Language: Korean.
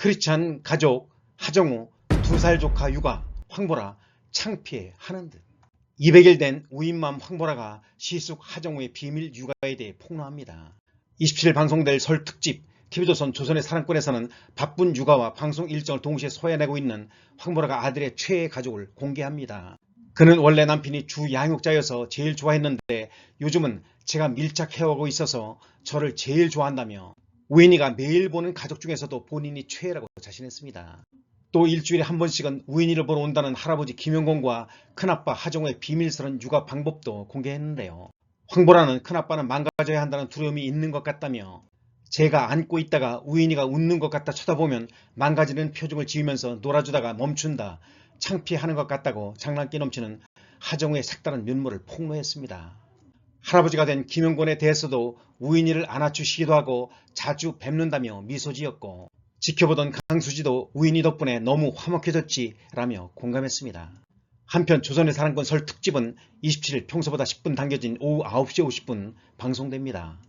크리스찬 가족 하정우 두 살 조카 육아 황보라 창피해 하는 듯 200일 된 우인맘 황보라가 시숙 하정우의 비밀 육아에 대해 폭로합니다. 27일 방송될 설 특집 TV조선 조선의 사랑꾼에서는 바쁜 육아와 방송 일정을 동시에 소화해내고 있는 황보라가 아들의 최애 가족을 공개합니다. 그는 원래 남편이 주 양육자여서 제일 좋아했는데 요즘은 제가 밀착 헤어하고 있어서 저를 제일 좋아한다며 우인이가 매일 보는 가족 중에서도 본인이 최애라고 자신했습니다. 또 일주일에 한 번씩은 우인이를 보러 온다는 할아버지 김영곤과 큰아빠 하정우의 비밀스런 육아 방법도 공개했는데요. 황보라는 큰아빠는 망가져야 한다는 두려움이 있는 것 같다며 제가 안고 있다가 우인이가 웃는 것 같다 쳐다보면 망가지는 표정을 지으면서 놀아주다가 멈춘다. 창피하는 것 같다고 장난기 넘치는 하정우의 색다른 면모를 폭로했습니다. 할아버지가 된 김영곤에 대해서도 우인이를 안아주시기도 하고 자주 뵙는다며 미소 지었고 지켜보던 강수지도 우인이 덕분에 너무 화목해졌지 라며 공감했습니다. 한편 조선의 사랑꾼 설 특집은 27일 평소보다 10분 당겨진 오후 9시 50분 방송됩니다.